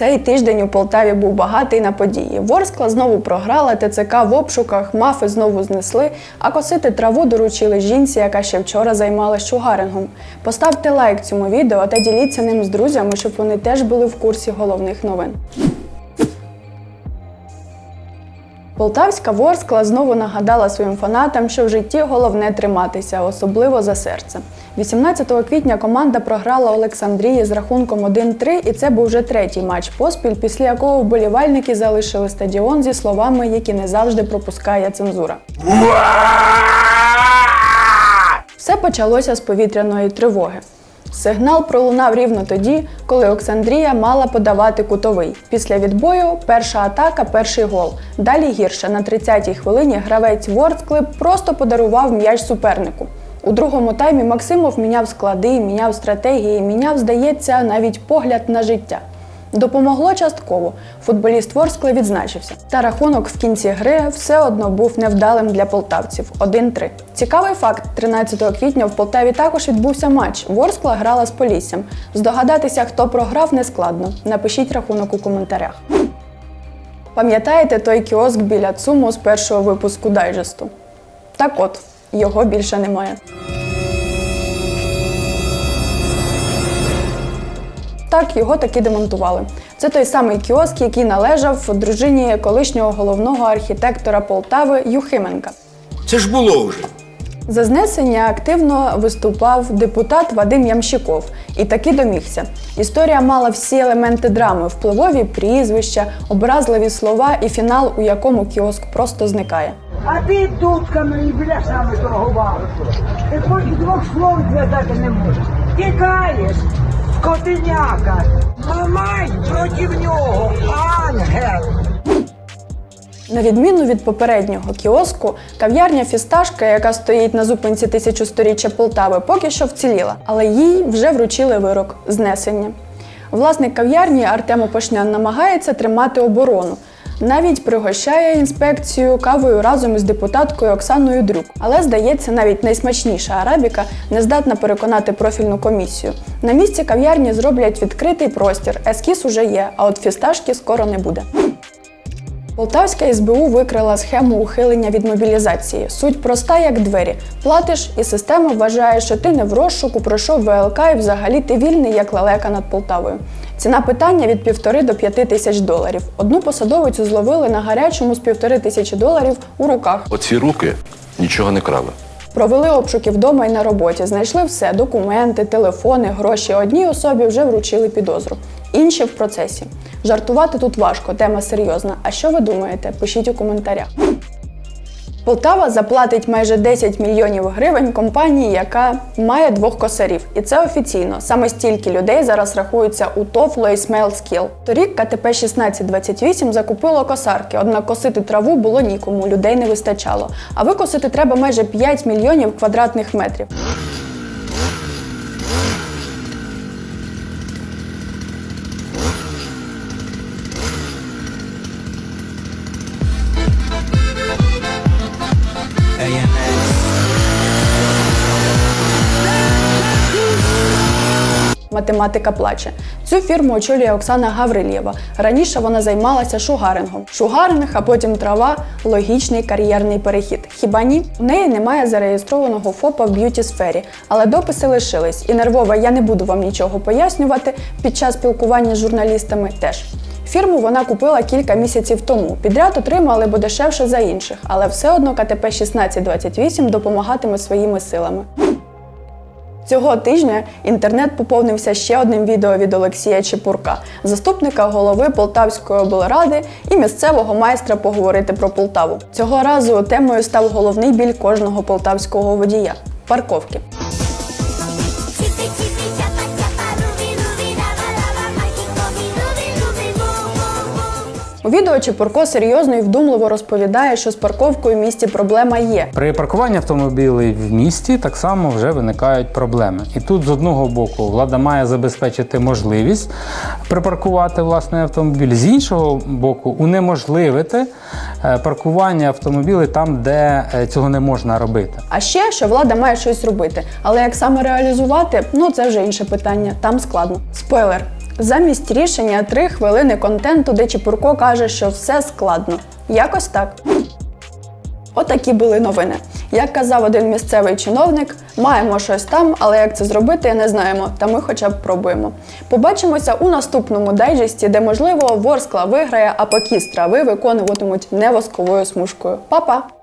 Цей тиждень у Полтаві був багатий на події. Ворскла знову програла, ТЦК в обшуках, мафи знову знесли, а косити траву доручили жінці, яка ще вчора займалась шугарингом. Поставте лайк цьому відео та діліться ним з друзями, щоб вони теж були в курсі головних новин. Полтавська Ворскла знову нагадала своїм фанатам, що в житті головне триматися, особливо за серце. 18 квітня команда програла Олександрії з рахунком 1-3, і це був вже третій матч поспіль, після якого вболівальники залишили стадіон зі словами, які не завжди пропускає цензура. Все почалося з повітряної тривоги. Сигнал пролунав рівно тоді, коли Олександрія мала подавати кутовий. Після відбою перша атака, перший гол. Далі гірше на 30-й хвилині гравець Ворскли просто подарував м'яч супернику. У другому таймі Максимов міняв склади, міняв стратегії, міняв, здається, навіть погляд на життя. Допомогло частково. Футболіст Ворскли відзначився. Та рахунок в кінці гри все одно був невдалим для полтавців 1-3. Цікавий факт: 13 квітня в Полтаві також відбувся матч. Ворскла грала з Поліссям. Здогадатися, хто програв, не складно. Напишіть рахунок у коментарях. Пам'ятаєте той кіоск біля ЦУМу з першого випуску дайджесту? Так от, його більше немає. Так, його таки демонтували. Це той самий кіоск, який належав дружині колишнього головного архітектора Полтави Юхименка. Це ж було вже. За знесення активно виступав депутат Вадим Ямщиков і таки домігся. Історія мала всі елементи драми: впливові прізвища, образливі слова і фінал, у якому кіоск просто зникає. А ти дудками і бляшами торгував. Ти хоч двох слов зв'язати не можеш. Тікаєш, скотиняка. Мамай проти нього, ангел. На відміну від попереднього кіоску, кав'ярня Фісташка, яка стоїть на зупинці тисячосторіччя Полтави, поки що вціліла, але їй вже вручили вирок знесення. Власник кав'ярні Артем Опошнян намагається тримати оборону. Навіть пригощає інспекцію кавою разом із депутаткою Оксаною Дрюк. Але здається, навіть найсмачніша арабіка не здатна переконати профільну комісію. На місці кав'ярні зроблять відкритий простір. Ескіз уже є, а от фісташки скоро не буде. Полтавська СБУ викрила схему ухилення від мобілізації. Суть проста, як двері. Платиш, і система вважає, що ти не в розшуку, пройшов ВЛК і взагалі ти вільний, як лелека над Полтавою. Ціна питання від півтори до п'яти тисяч доларів. Одну посадовицю зловили на гарячому з півтори тисячі доларів у руках. Оці руки нічого не крали. Провели обшуки вдома і на роботі. Знайшли все: документи, телефони, гроші. Одній особі вже вручили підозру. Інші в процесі. Жартувати тут важко, тема серйозна. А що ви думаєте? Пишіть у коментарях. Полтава заплатить майже 10 мільйонів гривень компанії, яка має двох косарів. І це офіційно. Саме стільки людей зараз рахуються у ТОВ Loismail Скіл. Торік КТП 1628 закупило косарки, однак косити траву було нікому, людей не вистачало. А викосити треба майже 5 мільйонів квадратних метрів. Математика плаче. Цю фірму очолює Оксана Гаврилєва. Раніше вона займалася шугарингом. Шугаринг, а потім трава логічний кар'єрний перехід. Хіба ні? У неї немає зареєстрованого ФОПа в б'юті сфері, але дописи лишились. І нервова я не буду вам нічого пояснювати під час спілкування з журналістами теж. Фірму вона купила кілька місяців тому. Підряд отримали, бо дешевше за інших, але все одно КТП 1628 допомагатиме своїми силами. Цього тижня інтернет поповнився ще одним відео від Олексія Чепурка, заступника голови Полтавської облради і місцевого майстра поговорити про Полтаву. Цього разу темою став головний біль кожного полтавського водія парковки. У відео Чепурко серйозно і вдумливо розповідає, що з парковкою в місті проблема є. При паркуванні автомобілів в місті так само вже виникають проблеми. І тут з одного боку влада має забезпечити можливість припаркувати власний автомобіль, з іншого боку, унеможливити е, паркування автомобілів там, де е, цього не можна робити. А ще що влада має щось робити. Але як саме реалізувати, ну це вже інше питання. Там складно. Спойлер. Замість рішення три хвилини контенту, де Чепурко каже, що все складно. Якось так. Отакі були новини. Як казав один місцевий чиновник, маємо щось там, але як це зробити, не знаємо. Та ми хоча б пробуємо. Побачимося у наступному дайджесті, де можливо Ворскла виграє, а поки страви виконуватимуть не восковою смужкою. Па-па!